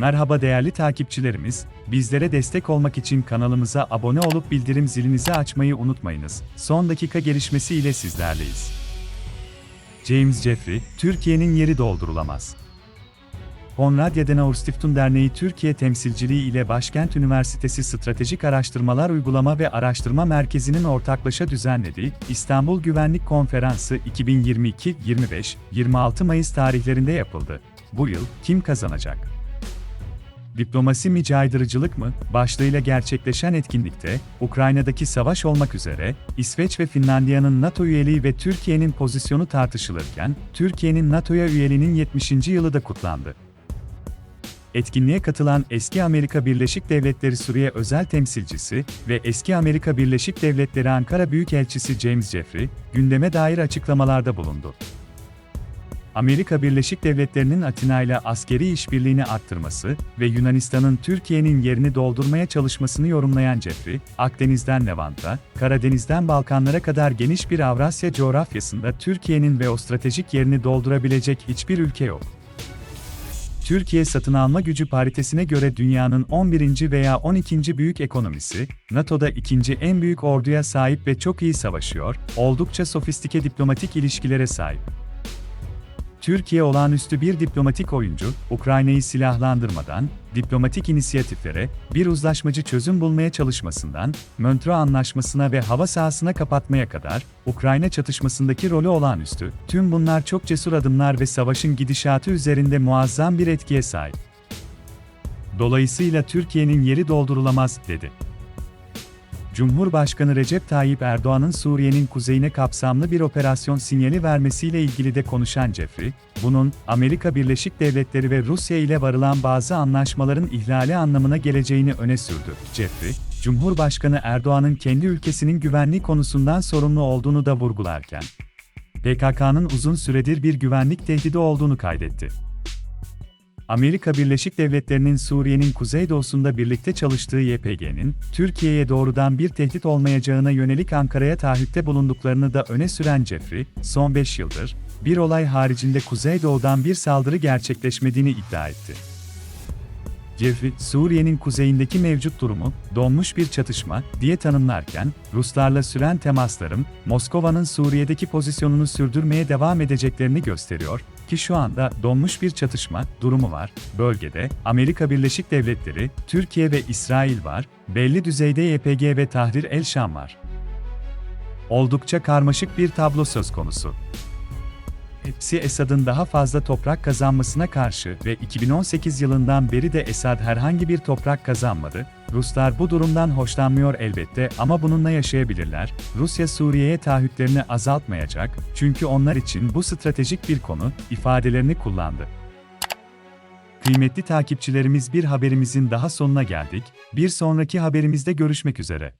Merhaba değerli takipçilerimiz, bizlere destek olmak için kanalımıza abone olup bildirim zilinizi açmayı unutmayınız. Son dakika gelişmesi ile sizlerleyiz. James Jeffrey, Türkiye'nin yeri doldurulamaz. Konrad Adenauer Stiftung Derneği Türkiye temsilciliği ile Başkent Üniversitesi Stratejik Araştırmalar Uygulama ve Araştırma Merkezi'nin ortaklaşa düzenlediği İstanbul Güvenlik Konferansı 2022-25, 26 Mayıs tarihlerinde yapıldı. Bu yıl kim kazanacak? Diplomasi mi caydırıcılık mı? Başlığıyla gerçekleşen etkinlikte, Ukrayna'daki savaş olmak üzere, İsveç ve Finlandiya'nın NATO üyeliği ve Türkiye'nin pozisyonu tartışılırken, Türkiye'nin NATO'ya üyeliğinin 70. yılı da kutlandı. Etkinliğe katılan eski Amerika Birleşik Devletleri Suriye özel temsilcisi ve eski Amerika Birleşik Devletleri Ankara Büyükelçisi James Jeffrey, gündeme dair açıklamalarda bulundu. Amerika Birleşik Devletleri'nin Atina ile askeri işbirliğini arttırması ve Yunanistan'ın Türkiye'nin yerini doldurmaya çalışmasını yorumlayan Jeffrey, Akdeniz'den Levant'a, Karadeniz'den Balkanlara kadar geniş bir Avrasya coğrafyasında Türkiye'nin ve o stratejik yerini doldurabilecek hiçbir ülke yok. Türkiye satın alma gücü paritesine göre dünyanın 11. veya 12. büyük ekonomisi, NATO'da ikinci en büyük orduya sahip ve çok iyi savaşıyor, oldukça sofistike diplomatik ilişkilere sahip. Türkiye olağanüstü bir diplomatik oyuncu, Ukrayna'yı silahlandırmadan, diplomatik inisiyatiflere, bir uzlaşmacı çözüm bulmaya çalışmasından, Montreux Anlaşması'na ve hava sahasına kapatmaya kadar, Ukrayna çatışmasındaki rolü olağanüstü, tüm bunlar çok cesur adımlar ve savaşın gidişatı üzerinde muazzam bir etkiye sahip. Dolayısıyla Türkiye'nin yeri doldurulamaz, dedi. Cumhurbaşkanı Recep Tayyip Erdoğan'ın Suriye'nin kuzeyine kapsamlı bir operasyon sinyali vermesiyle ilgili de konuşan Jeffrey, bunun Amerika Birleşik Devletleri ve Rusya ile varılan bazı anlaşmaların ihlali anlamına geleceğini öne sürdü. Jeffrey, Cumhurbaşkanı Erdoğan'ın kendi ülkesinin güvenliği konusundan sorumlu olduğunu da vurgularken, PKK'nın uzun süredir bir güvenlik tehdidi olduğunu kaydetti. Amerika Birleşik Devletleri'nin Suriye'nin kuzeydoğusunda birlikte çalıştığı YPG'nin, Türkiye'ye doğrudan bir tehdit olmayacağına yönelik Ankara'ya taahhütte bulunduklarını da öne süren Jeffrey, son 5 yıldır, bir olay haricinde Kuzeydoğu'dan bir saldırı gerçekleşmediğini iddia etti. Jeffrey, Suriye'nin kuzeyindeki mevcut durumu, donmuş bir çatışma, diye tanımlarken, Ruslarla süren temaslarım, Moskova'nın Suriye'deki pozisyonunu sürdürmeye devam edeceklerini gösteriyor, ki şu anda donmuş bir çatışma durumu var. Bölgede Amerika Birleşik Devletleri, Türkiye ve İsrail var. Belli düzeyde YPG ve Tahrir el-Şam var. Oldukça karmaşık bir tablo söz konusu. Hepsi Esad'ın daha fazla toprak kazanmasına karşı ve 2018 yılından beri de Esad herhangi bir toprak kazanmadı. Ruslar bu durumdan hoşlanmıyor elbette ama bununla yaşayabilirler. Rusya Suriye'ye taahhütlerini azaltmayacak çünkü onlar için bu stratejik bir konu ifadelerini kullandı. Kıymetli takipçilerimiz bir haberimizin daha sonuna geldik. Bir sonraki haberimizde görüşmek üzere.